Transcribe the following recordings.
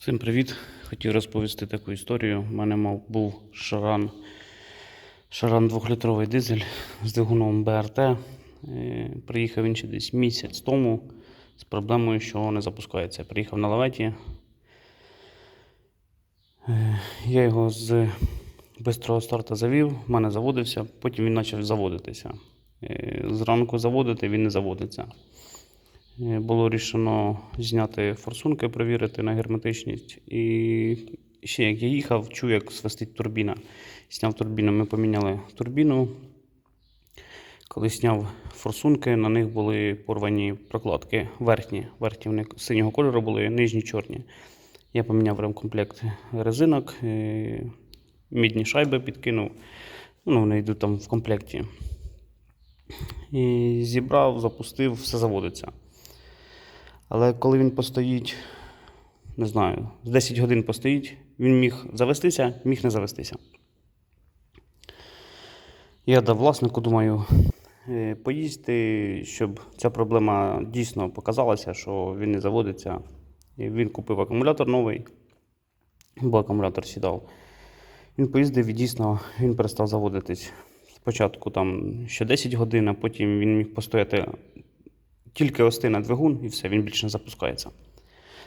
Всім привіт! Хотів розповісти таку історію. У мене мав, був шаран, шаран 2-літровий дизель з двигуном БРТ. Е, Приїхав він ще десь місяць тому з проблемою, що не запускається. Приїхав на лаветі. Е, Я його з бистрого старту завів, в мене заводився, потім він почав заводитися. Е, Зранку заводити він не заводиться. Е, Було рішено зняти форсунки, перевірити на герметичність. І ще як я їхав, чув, як свистить турбіна. Зняв турбіну, ми поміняли турбіну. Коли зняв форсунки, на них були порвані прокладки верхні. Верхні вони синього кольору були, нижні чорні. Я поміняв ремкомплект резинок, е, мідні шайби підкинув. Ну, вони йдуть там в комплекті. І зібрав, запустив, все заводиться. Але коли він постоїть, не знаю, з 10 годин постоїть, він міг завестися, міг не завестися. Я дав власнику, думаю, е, поїсти, щоб ця проблема дійсно показалася, що він не заводиться. Він купив акумулятор новий, бо акумулятор сідав. Він поїздив і дійсно він перестав заводитись. Спочатку там ще 10 годин, а потім він міг постояти тільки ости на двигун і все, він більше не запускається.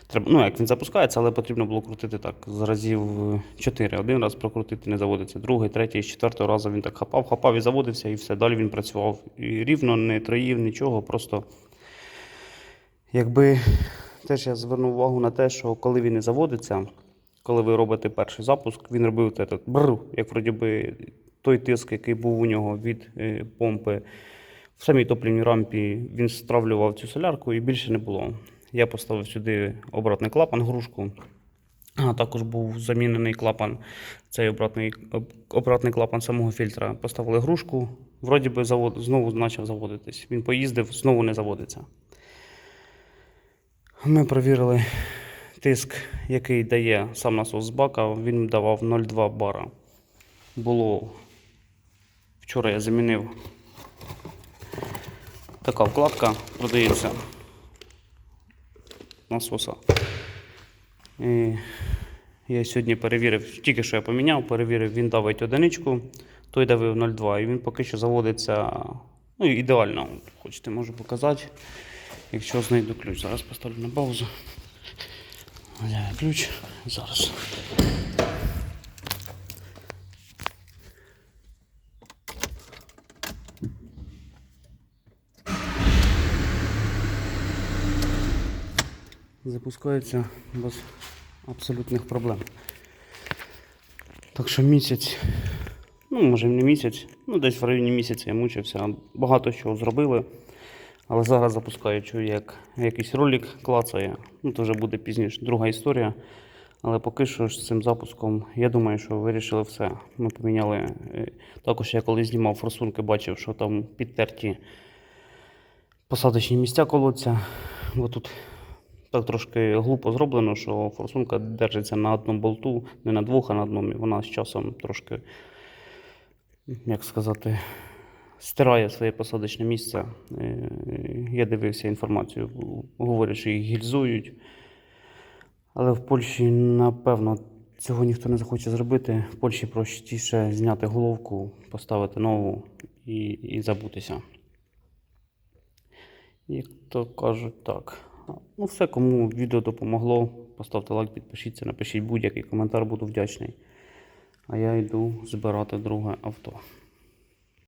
Треба, ну, як він запускається, але потрібно було крутити так з разів 4. Один раз прокрутити, не заводиться, другий, третій, з четвертого разу він так хапав, хапав і заводився, і все. Далі він працював і рівно, не троїв, нічого. Просто якби теж я звернув увагу на те, що коли він не заводиться, коли ви робите перший запуск, він робив этот бррр, як вроді би той тиск, який був у нього від е, помпи в самій топлівній рампі він стравлював цю солярку і більше не було. Я поставив сюди обратний клапан, грушку. А також був замінений клапан, цей обратний, обратний клапан самого фільтра. Поставили грушку, вроді би завод, знову почав заводитись. Він поїздив, знову не заводиться. Ми перевірили тиск, який дає сам насос з бака, він давав 0,2 бара. Було вчора я замінив Така вкладка продається насоса. І я сьогодні перевірив, тільки що я поміняв, перевірив, він давить одиничку, той давив 0,2 і він поки що заводиться ну, ідеально. Хочете, можу показати, якщо знайду ключ. Зараз поставлю на паузу. Взяю ключ. Зараз. Запускається без абсолютних проблем. Так що місяць, ну може не місяць, ну десь в районі місяця я мучився. Багато чого зробили. Але зараз запускаю, чую, як якийсь ролик клацає. Ну, то вже буде пізніше друга історія. Але поки що з цим запуском, я думаю, що вирішили все. Ми поміняли. е, Також я коли знімав форсунки, бачив, що там підтерті посадочні місця колодця. Бо тут так трошки глупо зроблено, що форсунка держиться на одному болту, не на двох, а на одному. І Вона з часом трошки, як сказати, стирає своє посадочне місце. Е, Я дивився інформацію, говорять, що їх гільзують. Але в Польщі, напевно, цього ніхто не захоче зробити. В Польщі простіше зняти головку, поставити нову і, і забутися. Як то кажуть, так. Ну, все, кому відео допомогло, поставте лайк, підпишіться, напишіть будь-який коментар, буду вдячний. А я йду збирати друге авто.